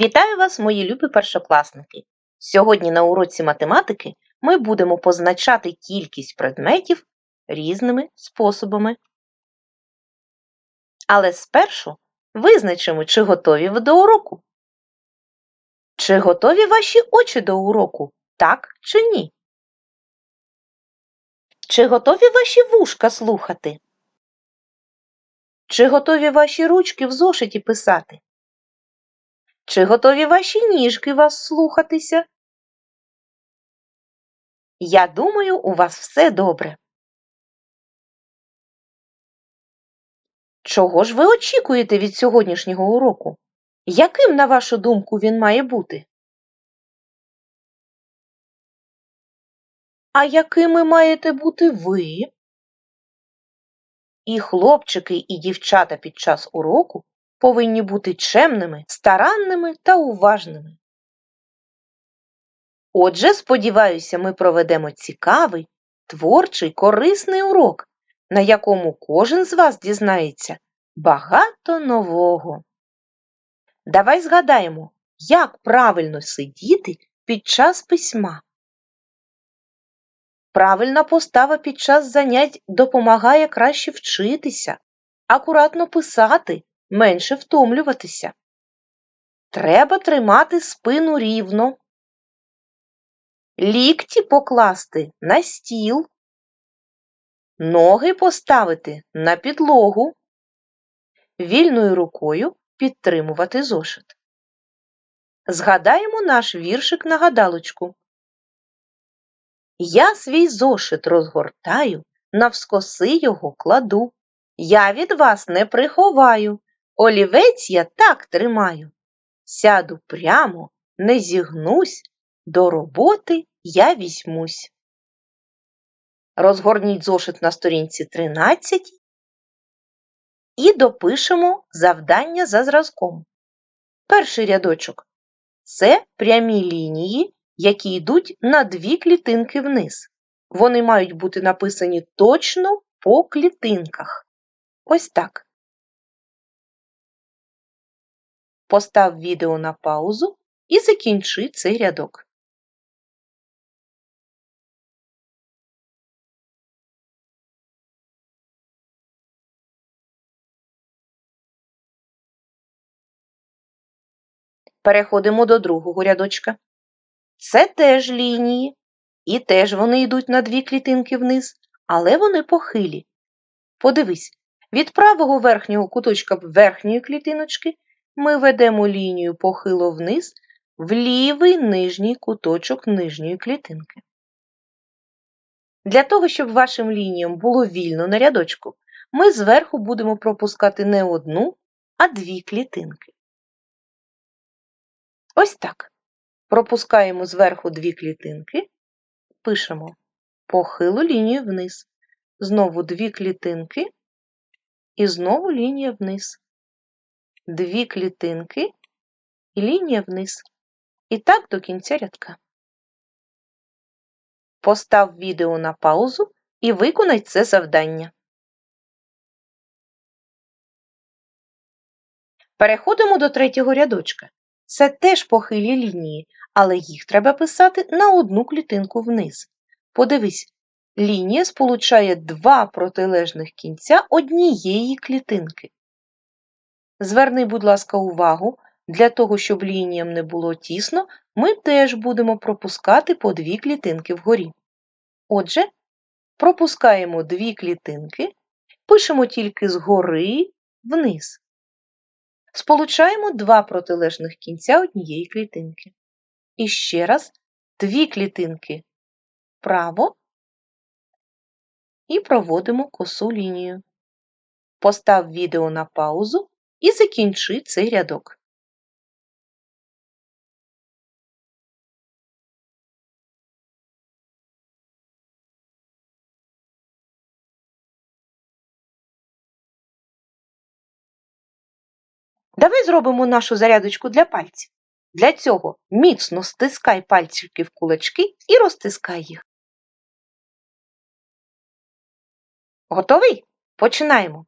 Вітаю вас, мої любі першокласники! Сьогодні на уроці математики ми будемо позначати кількість предметів різними способами. Але спершу визначимо, чи готові ви до уроку. Чи готові ваші очі до уроку, так чи ні? Чи готові ваші вушка слухати? Чи готові ваші ручки в зошиті писати? Чи готові ваші ніжки вас слухатися? Я думаю, у вас все добре. Чого ж ви очікуєте від сьогоднішнього уроку? Яким, на вашу думку, він має бути? А якими маєте бути ви? І хлопчики, і дівчата під час уроку повинні бути чемними, старанними та уважними. Отже, сподіваюся, ми проведемо цікавий, творчий, корисний урок, на якому кожен з вас дізнається багато нового. Давай згадаємо, як правильно сидіти під час письма. Правильна постава під час занять допомагає краще вчитися, акуратно писати, менше втомлюватися. Треба тримати спину рівно, лікті покласти на стіл, ноги поставити на підлогу, вільною рукою підтримувати зошит. Згадаємо наш віршик на гадалочку. Я свій зошит розгортаю, навскоси його кладу. Я від вас не приховаю, олівець я так тримаю. Сяду прямо, не зігнусь, до роботи я візьмусь. Розгорніть зошит на сторінці 13 і допишемо завдання за зразком. Перший рядочок це прямі лінії, які йдуть на дві клітинки вниз. Вони мають бути написані точно по клітинках. Ось так. Постав відео на паузу і закінчи цей рядок. Переходимо до другого рядочка. Це теж лінії, і теж вони йдуть на дві клітинки вниз, але вони похилі. Подивись, від правого верхнього куточка верхньої клітиночки ми ведемо лінію похило вниз в лівий нижній куточок нижньої клітинки. Для того, щоб вашим лініям було вільно на рядочку, ми зверху будемо пропускати не одну, а дві клітинки. Ось так. Пропускаємо зверху дві клітинки, пишемо похилу лінію вниз. Знову дві клітинки і знову лінія вниз. Дві клітинки і лінія вниз. І так до кінця рядка. Постав відео на паузу і виконай це завдання. Переходимо до третього рядочка. Це теж похилі лінії, але їх треба писати на одну клітинку вниз. Подивись, лінія сполучає два протилежних кінця однієї клітинки. Зверни, будь ласка, увагу, для того, щоб лініям не було тісно, ми теж будемо пропускати по дві клітинки вгорі. Отже, пропускаємо дві клітинки, пишемо тільки згори вниз. Сполучаємо два протилежних кінця однієї клітинки. І ще раз дві клітинки вправо і проводимо косу лінію. Постав відео на паузу і закінчи цей рядок. Давай зробимо нашу зарядочку для пальців. Для цього міцно стискай пальчики в кулачки і розтискай їх. Готовий? Починаємо.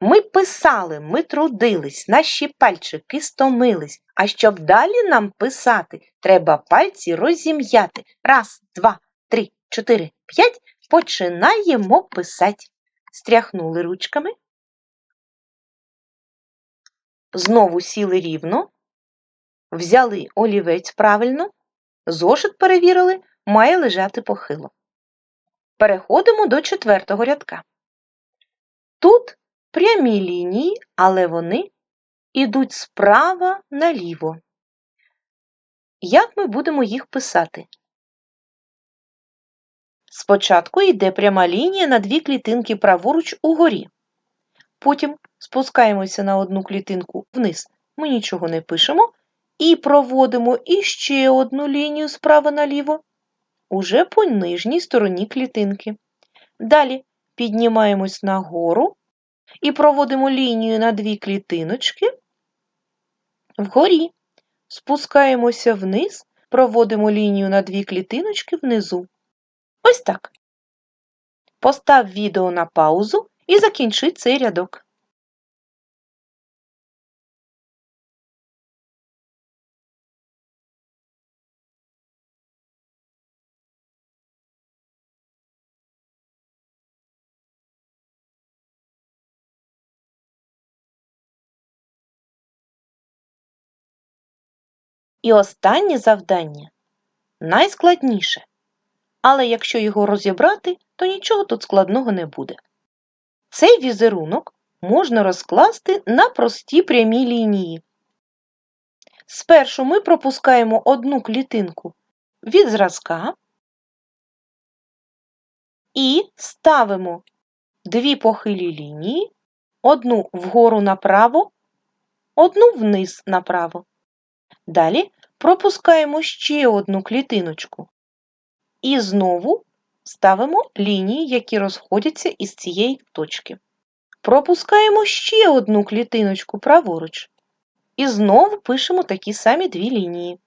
Ми писали, ми трудились, наші пальчики стомились. А щоб далі нам писати, треба пальці розім'яти. Раз, два, три, чотири, п'ять. Починаємо писати. Стряхнули ручками. Знову сіли рівно, взяли олівець правильно, зошит перевірили, має лежати похило. Переходимо до четвертого рядка. Тут прямі лінії, але вони йдуть справа наліво. Як ми будемо їх писати? Спочатку йде пряма лінія на дві клітинки праворуч угорі. Потім спускаємося на одну клітинку вниз. Ми нічого не пишемо. І проводимо іще одну лінію справа наліво, уже по нижній стороні клітинки. Далі піднімаємось нагору і проводимо лінію на дві клітиночки вгорі. Спускаємося вниз, проводимо лінію на дві клітиночки внизу. Ось так. Постав відео на паузу і закінчи цей рядок. І останнє завдання найскладніше. Але якщо його розібрати, то нічого тут складного не буде. Цей візерунок можна розкласти на прості прямі лінії. Спершу ми пропускаємо одну клітинку від зразка і ставимо дві похилі лінії, одну вгору направо, одну вниз направо. Далі пропускаємо ще одну клітиночку. І знову ставимо лінії, які розходяться із цієї точки. Пропускаємо ще одну клітиночку праворуч. І знову пишемо такі самі дві лінії.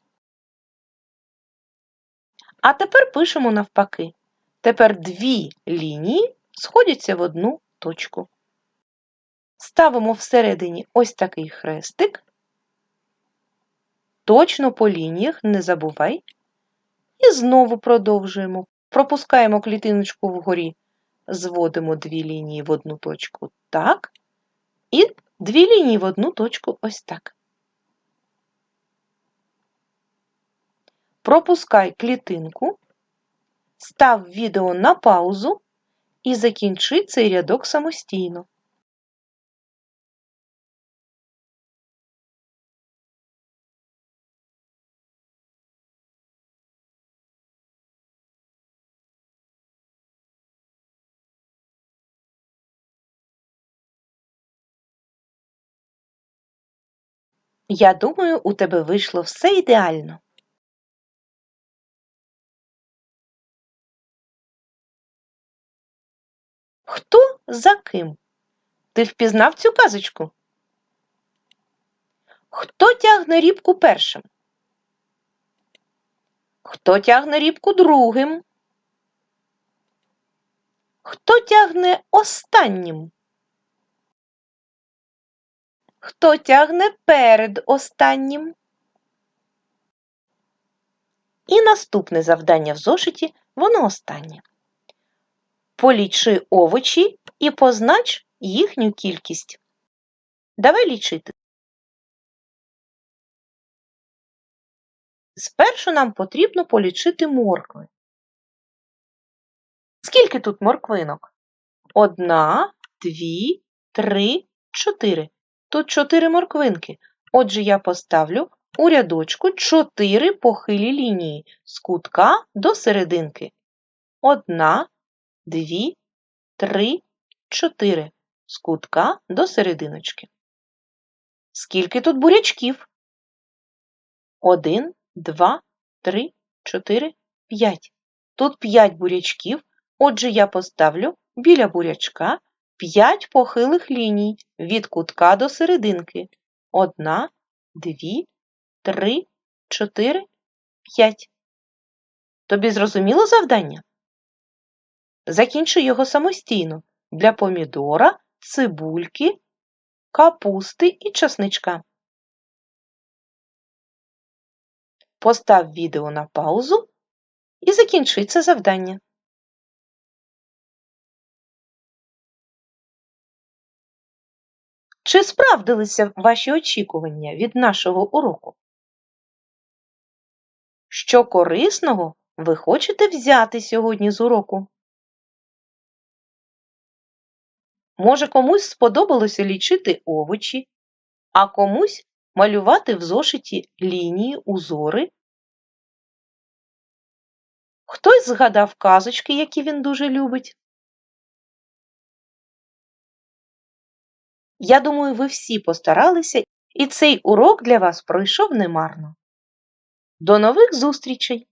А тепер пишемо навпаки. Тепер дві лінії сходяться в одну точку. Ставимо всередині ось такий хрестик. Точно по лініях не забувай. І знову продовжуємо. Пропускаємо клітиночку вгорі, зводимо дві лінії в одну точку так. І дві лінії в одну точку ось так. Пропускай клітинку, став відео на паузу і закінчи цей рядок самостійно. Я думаю, у тебе вийшло все ідеально. Хто за ким? Ти впізнав цю казочку? Хто тягне рібку першим? Хто тягне рібку другим? Хто тягне останнім? Хто тягне перед останнім? І наступне завдання в зошиті воно останнє. Полічи овочі і познач їхню кількість. Давай лічити. Спершу нам потрібно полічити моркви. Скільки тут морквинок? Одна, дві, три, чотири. Тут чотири морквинки. Отже, я поставлю у рядочку чотири похилі лінії з кутка до серединки. Одна, дві, три, чотири з кутка до серединочки. Скільки тут бурячків? Один, два, три, чотири, п'ять. Тут п'ять бурячків. Отже, я поставлю біля бурячка П'ять похилих ліній від кутка до серединки. Одна, дві, три, чотири, п'ять. Тобі зрозуміло завдання? Закінчи його самостійно для помідора, цибульки, капусти і часничка. Постав відео на паузу і закінчи це завдання. Чи справдилися ваші очікування від нашого уроку? Що корисного ви хочете взяти сьогодні з уроку? Може, комусь сподобалося лічити овочі, а комусь малювати в зошиті лінії, узори? Хтось згадав казочки, які він дуже любить. Я думаю, ви всі постаралися, і цей урок для вас пройшов немарно. До нових зустрічей!